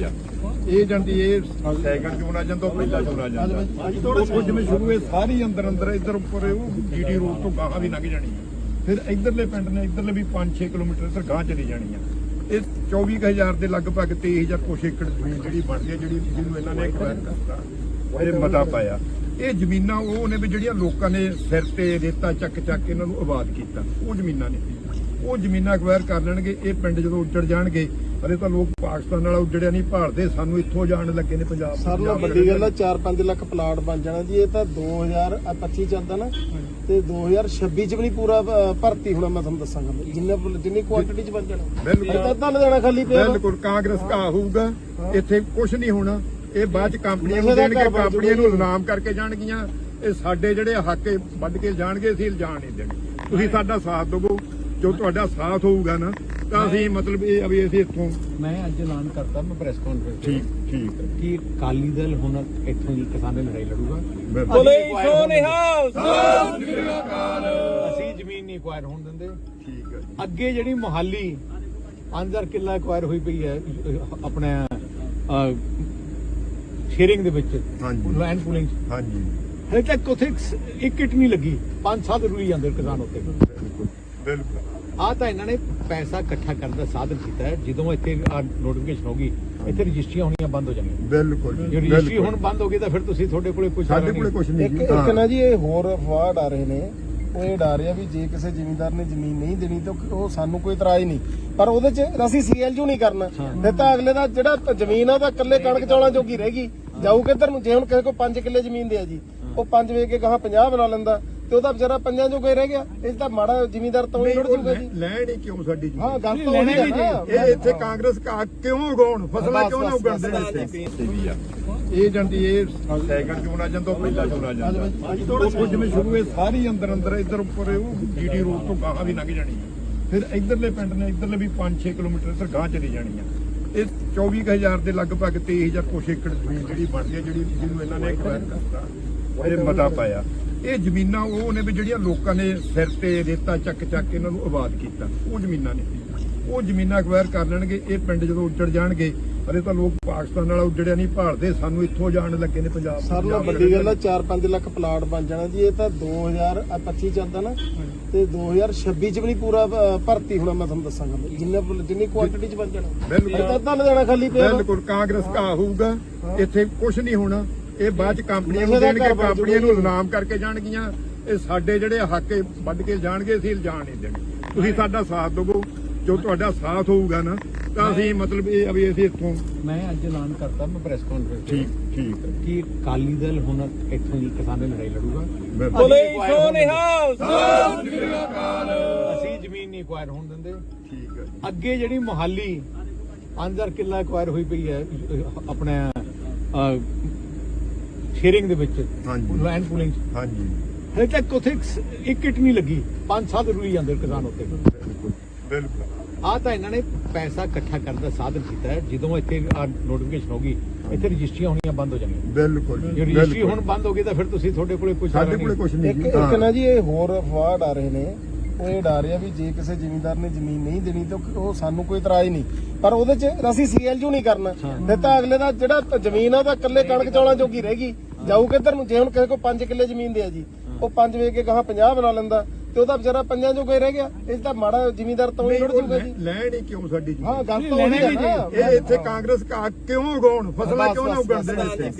ਵੀ ਆ। ਇਹ ਜਾਂਦੀ, ਇਹ ਸੈਕਿੰਡ ਚੋਣ ਆ ਜਾਂਦਾ ਪਹਿਲਾ ਚੋਣ ਆ ਜਾਂਦਾ। ਉਹ ਜਿਵੇਂ ਸ਼ੁਰੂ ਇਹ ਸਾਰੀ ਅੰਦਰ ਅੰਦਰ, ਇੱਧਰ ਉੱਪਰ ਉਹ ਜੀਟੀ ਰੋਡ ਤੋਂ ਗਾਹਾਂ ਵੀ ਲੰਘ ਜਾਣੀ ਆ। ਫਿਰ ਇੱਧਰਲੇ ਪਿੰਡ ਨੇ ਇੱਧਰਲੇ ਵੀ 5-6 ਕਿਲੋਮੀਟਰ ਇੱਧਰ ਗਾਹਾਂ ਚਲੀ ਜਾਣੀ ਆ। ਇਹ 24000 ਦੇ ਲਗਭਗ 23000 ਕੁਛ ਏਕੜ ਜ਼ਮੀਨ ਜਿਹੜੀ ਬਣਦੀ ਹੈ ਜਿਹੜੀ ਜਿਹਨੂੰ ਇਹਨਾਂ ਨੇ ਐਕਵਾਇਰ ਕਰਤਾ। ਇਹ ਮਤਾ ਪਾਇਆ। ਇਹ ਜ਼ਮੀਨਾਂ, ਉਹ ਨੇ ਵੀ ਜਿਹੜੀਆਂ ਲੋਕਾਂ ਨੇ ਸਿਰ ਤੇ ਰੇਤਾ ਚੱਕ ਚੱਕ ਕੇ ਇਹਨਾਂ ਨੂੰ ਆਬਾਦ ਕੀਤਾ। ਉਹ ਜ਼ਮੀਨਾਂ ਨੇ। ਉਹ ਜ਼ਮੀਨਾਂ ਐਕਵਾਇਰ ਕਰ ਲੈਣਗੇ, ਇਹ ਪਿੰਡ ਜਦੋਂ ਉੱਜੜ ਜਾਣਗੇ ਹਲੇ ਤਾਂ ਲੋਕ ਪਾਕਿਸਤਾਨ ਨਾਲ ਉੱਜੜਿਆ ਨਹੀਂ ਭਾਲਦੇ ਸਾਨੂੰ ਇੱਥੋਂ ਜਾਣ ਲੱਗੇ ਨੇ ਪੰਜਾਬ ਸਰ ਨਾਲ ਪੰਜਾਬ ਵੱਡੀ ਗੱਲ ਆ 4-5 ਲੱਖ ਪਲਾਟ ਬਣ ਜਾਣਾ ਜੀ ਇਹ ਤਾਂ 2025 ਚੱਲਦਾ ਨਾ ਤੇ 2026 ਚ ਵੀ ਨਹੀਂ ਪੂਰਾ ਭਰਤੀ ਹੋਣਾ ਮੈਂ ਤੁਹਾਨੂੰ ਦੱਸਾਂਗਾ। ਜਿੰਨਾ ਜਿੰਨੀ ਕੁਆਂਟੀਟੀ ਚ ਬਣ ਜਾਣਾ। ਬਿਲਕੁਲ। ਇਹ ਤਾਂ ਲੁਧਿਆਣਾ ਖਾਲੀ ਪਿਆ। ਬਿਲਕੁਲ ਕਾਂਗਰਸ ਕਾ ਹੋਊਗਾ ਇੱਥੇ ਕੁਝ ਨਹੀਂ ਹੋਣਾ। ਇਹ ਬਾਅਦ ਚ ਕੰਪਨੀਆਂ ਨੂੰ ਦੇਣਗੇ ਕੰਪਨੀਆਂ ਨੂੰ। ਇਨਾਮ ਕਰਕੇ ਜਾਣਗੀਆਂ। ਇਹ ਸਾਡੇ ਜਿਹੜੇ ਹੱਕ ਇਹ ਵੱਢ ਕੇ ਜਾਣਗੇ ਅਸੀਂ ਇਲਜ਼ਾਮ ਨਹੀਂ ਦੇਣੇ। ਤੁਸੀਂ ਸਾਡਾ ਸਾਥ ਦਿਵੋ। ਜੋ ਤੁਹਾਡਾ ਸਾਥ ਹੋਊਗਾ ਨਾ ਤਾਂ ਅਸੀਂ ਮਤਲਬ ਇਹ ਆ ਵੀ ਅਸੀਂ ਇੱਥੋਂ ਮੈਂ ਅੱਜ ਐਲਾਨ ਕਰਤਾ ਮੈਂ ਪ੍ਰੈਸ ਕਾਨਫਰੰਸ ਠੀਕ ਠੀਕ। ਕਿ ਅਕਾਲੀ ਦਲ ਹੁਣ ਇੱਥੋਂ ਦੀ ਕਿਸਾਨੀ ਲੜਾਈ ਲੜੂਗਾ। ਬਿਲਕੁਲ। ਸੋ ਨਿਹਾਲ ਅਸੀਂ ਜ਼ਮੀਨ ਨਹੀਂ ਐਕਵਾਇਰ ਹੋਣ ਦਿੰਦੇ। ਠੀਕ ਹੈ। ਅੱਗੇ ਜਿਹੜੀ ਮੁਹਾਲੀ 5000 ਕਿੱਲਾ ਐਕਵਾਇਰ ਹੋਈ ਪਈ ਹੈ ਆਪਣੇ ਸ਼ੇਅਰਿੰਗ ਦੇ ਵਿੱਚ ਹਾਂਜੀ। ਲੈਂਡ ਪੂਲਿੰਗ ਹਾਂਜੀ। ਹਲੇ ਤੱਕ ਉਥੇ ਇੱਕ ਇੱਟ ਨਹੀਂ ਲੱਗੀ। ਪੰਜ ਸਾਲ ਰੁਲੀ ਜਾਂਦੇ ਕਿਸਾਨ ਉੱਤੇ। ਬਿਲਕੁਲ ਬਿਲਕੁਲ। ਆ ਤਾਂ ਇਹਨਾਂ ਨੇ ਪੈਸਾ ਇਕੱਠਾ ਕਰਨ ਦਾ ਸਾਧਨ ਕੀਤਾ ਹੈ। ਜਦੋਂ ਇੱਥੇ ਨੋਟੀਫਿਕੇਸ਼ਨ ਹੋਗੀ ਇੱਥੇ ਰਜਿਸਟਰੀਆਂ ਹੋਣੀਆਂ ਬੰਦ ਹੋ ਜਾਣਗੀਆਂ। ਬਿਲਕੁਲ ਜੀ, ਜੇ ਰਜਿਸਟਰੀ। ਹੁਣ ਬੰਦ ਹੋ ਗਈ ਤਾਂ ਫਿਰ ਤੁਸੀਂ ਤੁਹਾਡੇ ਕੋਲੇ ਕੁਝ ਸਾਡੇ ਕੋਲੇ ਕੁਝ ਨਹੀਂ ਇੱਕ ਇੱਕ। ਨਾ ਜੀ ਇਹ ਹੋਰ ਅਫਵਾਹ ਆ ਰਹੇ ਨੇ। ਉਹ ਇਹ ਡਰ ਰਿਹਾ ਵੀ ਜੇ ਕਿਸੇ ਜ਼ਿਮੀਂਦਾਰ ਨੇ ਜ਼ਮੀਨ ਨਹੀਂ ਦੇਣੀ ਤਾਂ ਉਹ ਸਾਨੂੰ ਕੋਈ ਇਤਰਾਜ਼ ਨਹੀਂ। ਪਰ ਉਹਦੇ 'ਚ ਅਸੀਂ ਸੀਐਲਯੂ ਨਹੀਂ ਕਰਨਾ। ਫਿਰ ਤਾਂ ਅਗਲੇ ਦਾ ਜਿਹੜਾ ਜ਼ਮੀਨ ਆ ਉਹ ਤਾਂ ਇਕੱਲੇ ਕਣਕ ਚੌਲਾਂ ਜੋਗੀ ਰਹਿ ਗਈ। ਜਾਊ ਕਿੱਧਰ ਨੂੰ? ਜੇ ਹੁਣ ਕਿਸੇ ਕੋ 5 ਕਿੱਲੇ ਜ਼ਮੀਨ ਦੇ ਆ ਜੀ ਉਹ 5 ਵੇਚ ਕੇ ਗਾਹਾਂ 50 ਬਣਾ ਲੈਂਦਾ। ਤੇ ਉਹਦਾ ਵਿਚਾਰਾ ਪੰਜਾਂ ਜੋਗਾ ਹੀ ਰਹਿ ਗਿਆ। ਇਹ ਤਾਂ ਮਾੜਾ ਜ਼ਿਮੀਂਦਾਰ ਤਾਂ ਹੀ ਉਹ ਜੂਗਾ ਜੀ। ਲੈਣ ਹੀ ਕਿਉਂ ਸਾਡੀ ਜੀ ਹਾਂ ਗੱਲ ਤਾਂ ਉਹੀ ਹੈ ਨਾ। ਇਹ ਇੱਥੇ ਕਾਂਗਰਸ ਕਾ ਕਿਉਂ ਉਗਾਉਣ? ਫਸਲਾਂ ਕਿਉਂ ਨਾ ਨੇ ਬਸ, ਇੱਥੇ? ਵੀ ਆ ਇਹ ਜਾਂਦੀ ਇਹ ਸੈਕਿੰਡ ਚੋਣ ਜਾਂਦਾ ਪਹਿਲਾ ਚੋਣ ਜਾਂਦਾ? ਉਹ ਜਿਵੇਂ ਸ਼ੁਰੂ ਇਹ ਸਾਰੀ ਅੰਦਰ ਅੰਦਰ ਇੱਧਰ ਉੱਪਰ ਉਹ ਜੀਟੀ ਰੋਡ ਤੋਂ ਗਾਹਾਂ ਵੀ ਲੰਘ ਜਾਣੀ ਆ ਫਿਰ ਇੱਧਰਲੇ ਪਿੰਡ ਨੇ ਇੱਧਰਲੇ ਵੀ 5-6 ਕਿਲੋਮੀਟਰ ਇੱਧਰ ਗਾਹਾਂ ਚਲੀ ਜਾਣੀ ਆ ਇਹ 24000 ਦੇ ਲਗਭਗ 23000 ਕੁਛ ਏਕੜ ਜ਼ਮੀਨ ਜਿਹੜੀ ਬਣਦੀ ਹੈ ਜਿਹੜੀ ਜਿਹਨੂੰ ਇਹਨਾਂ ਨੇ ਐਕਵਾਇਰ ਕਰਤਾ। ਇਹ ਮਤਾ ਪਾਇਆ। ਇਹ ਜ਼ਮੀਨਾਂ ਉਹ ਨੇ ਵੀ ਜਿਹੜੀਆਂ ਲੋਕਾਂ ਨੇ ਸਿਰ ਤੇ ਰੇਤਾ ਚੱਕ ਚੱਕ ਕੇ ਇਹਨਾਂ ਨੂੰ ਆਬਾਦ ਕੀਤਾ। ਉਹ ਜ਼ਮੀਨਾਂ ਨੇ। ਉਹ ਜ਼ਮੀਨਾਂ ਐਕਵਾਇਰ ਕਰ ਲੈਣਗੇ ਇਹ ਪਿੰਡ ਜਦੋਂ ਉੱਜੜ ਜਾਣਗੇ ਹਲੇ ਤਾਂ ਲੋਕ ਪਾਕਿਸਤਾਨ ਨਾਲ ਉੱਜੜਿਆ ਨਹੀਂ ਭਾਲਦੇ ਸਾਨੂੰ ਇੱਥੋਂ ਜਾਣ ਲੱਗੇ ਨੇ ਪੰਜਾਬ ਸਰ ਨਾਲ ਪੰਜਾਬ ਵੱਡੀ ਗੱਲ ਆ 4-5 ਲੱਖ ਪਲਾਟ ਬਣ ਜਾਣਾ ਜੀ ਇਹ ਤਾਂ 2025 ਚੱਲਦਾ ਨਾ ਤੇ 2026 ਚ ਵੀ ਨਹੀਂ ਪੂਰਾ ਭਰਤੀ ਹੋਣਾ ਮੈਂ ਤੁਹਾਨੂੰ ਦੱਸਾਂਗਾ। ਜਿੰਨਾ ਜਿੰਨੀ ਕੁਆਂਟੀਟੀ ਚ ਬਣ ਜਾਣਾ। ਬਿਲਕੁਲ। ਇਹ ਤਾਂ ਅੱਧਾ ਲੁਧਿਆਣਾ ਖਾਲੀ ਪਿਆ। ਵਾ। ਬਿਲਕੁਲ ਕਾਂਗਰਸ ਕਾ ਹੋਊਗਾ ਇੱਥੇ ਕੁਝ ਨਹੀਂ ਹੋਣਾ। ਇਹ ਬਾਅਦ ਚ ਕੰਪਨੀਆਂ ਨੂੰ ਦਾ ਦੇਣਗੇ ਕੰਪਨੀਆਂ ਨੂੰ। ਇਨਾਮ ਕਰਕੇ ਜਾਣਗੀਆਂ। ਇਹ ਸਾਡੇ ਜਿਹੜੇ ਹੱਕ ਵੱਢ ਕੇ ਜਾਣਗੇ ਅਸੀਂ ਇਲਜ਼ਾਮ ਨਹੀਂ ਦੇਣੇ। ਤੁਸੀਂ ਸਾਡਾ ਸਾਥ ਦਿਵੋ। ਜੋ ਤੁਹਾਡਾ ਸਾਥ ਹੋਊਗਾ ਨਾ ਤਾਂ ਅਸੀਂ ਮਤਲਬ ਇਹ ਆ ਵੀ ਅਸੀਂ ਇੱਥੋਂ ਮੈਂ ਅੱਜ ਐਲਾਨ ਕਰਤਾ ਮੈਂ ਪ੍ਰੈਸ ਕਾਨਫਰੰਸ ਠੀਕ ਠੀਕ। ਕਿ ਅਕਾਲੀ ਦਲ ਹੁਣ ਇੱਥੋਂ ਦੀ ਕਿਸਾਨੀ ਲੜਾਈ ਲੜੂਗਾ। ਬਿਲਕੁਲ ਸੋ ਨਿਹਾਲ ਅਸੀਂ ਜ਼ਮੀਨ ਨਹੀਂ ਐਕਵਾਇਰ ਹੋਣ ਦਿੰਦੇ। ਠੀਕ ਹੈ। ਅੱਗੇ ਜਿਹੜੀ ਮੁਹਾਲੀ 5000 ਕਿੱਲਾ ਐਕਵਾਇਰ ਹੋਈ ਪਈ ਹੈ ਆਪਣੇ ਸ਼ੇਅਰਿੰਗ ਦੇ ਵਿੱਚ ਹਾਂਜੀ। ਲੈਂਡ ਪੂਲਿੰਗ ਹਾਂਜੀ। ਹਲੇ ਤੱਕ ਉਥੇ ਇੱਕ ਇੱਟ ਨਹੀਂ ਲੱਗੀ। ਪੰਜ ਸਾਲ ਰੁਲੀ ਜਾਂਦੇ ਕਿਸਾਨ ਉੱਤੇ ਬਿਲਕੁਲ। ਬਿਲਕੁਲ। ਆ ਤਾਂ ਇਹਨਾਂ ਨੇ ਪੈਸਾ ਇਕੱਠਾ ਕਰਨ ਦਾ ਸਾਧਨ ਕੀਤਾ ਹੈ। ਜਦੋਂ ਇੱਥੇ ਨੋਟੀਫਿਕੇਸ਼ਨ ਹੋਗੀ ਇੱਥੇ ਰਜਿਸਟਰੀਆਂ ਹੋਣੀਆਂ ਬੰਦ ਹੋ ਜਾਣਗੀਆਂ। ਬਿਲਕੁਲ ਜੇ ਰਜਿਸਟਰੀ ਬਿਲਕੁਲ। ਹੁਣ ਬੰਦ ਹੋ ਗਈ ਤਾਂ ਫਿਰ ਤੁਸੀਂ ਤੁਹਾਡੇ ਕੋਲੇ ਕੁਝ ਸਾਡੇ ਕੋਲੇ ਕੁਝ ਨਹੀਂ। ਇੱਕ ਜੀ ਇੱਕ ਹਾਂ। ਨਾ ਜੀ ਇਹ ਹੋਰ ਅਫਵਾਹ ਆ ਰਹੇ ਨੇ। ਉਹ ਇਹ ਡਰ ਰਿਹਾ ਵੀ ਜੇ ਕਿਸੇ ਜ਼ਿਮੀਂਦਾਰ ਨੇ ਜ਼ਮੀਨ ਨਹੀਂ ਦੇਣੀ ਤਾਂ ਉਹ ਸਾਨੂੰ ਕੋਈ ਇਤਰਾਜ਼ ਨਹੀਂ। ਪਰ ਉਹਦੇ 'ਚ ਅਸੀਂ ਸੀਐਲਯੂ ਨਹੀਂ ਕਰਨਾ। ਫਿਰ ਤਾਂ ਅਗਲੇ ਦਾ ਜਿਹੜਾ ਜ਼ਮੀਨ ਆ ਉਹ ਤਾਂ ਇਕੱਲੇ ਕਣਕ ਚੌਲਾਂ ਜੋਗੀ ਰਹਿ ਗਈ। ਜਾਊ ਕਿੱਧਰ ਨੂੰ ਜੇ ਹੁਣ ਕਿਸੇ ਕੋ 5 ਕਿੱਲੇ ਜ਼ਮੀਨ ਦੇ ਆ ਜੀ ਉਹ 5 ਵੇਚ ਕੇ ਗਾਹਾਂ 50 ਬਣਾ ਲੈਂਦਾ ਤੇ ਉਹਦਾ ਵਿਚਾਰਾ ਪੰਜਾਂ ਜੋਗਾ ਹੀ ਰਹਿ ਗਿਆ ਇਹ ਤਾਂ ਮਾੜਾ ਜ਼ਿਮੀਂਦਾਰ ਤਾਂ ਹੀ ਉਹ ਜੂਗਾ ਜੀ। ਲੈ- ਲੈਣ ਹੀ ਕਿਉਂ ਸਾਡੀ ਜੀ ਹਾਂ ਗੱਲ ਤਾਂ ਉਹੀ ਹੈ ਨਾ। ਇਹ ਇੱਥੇ ਕਾਂਗਰਸ ਕਾ ਕਿਉਂ ਉਗਾਉਣ ਫਸਲਾਂ ਕਿਉਂ ਨਾ ਉਗਾਉਂਦੇ ਨੇ ਇੱਥੇ?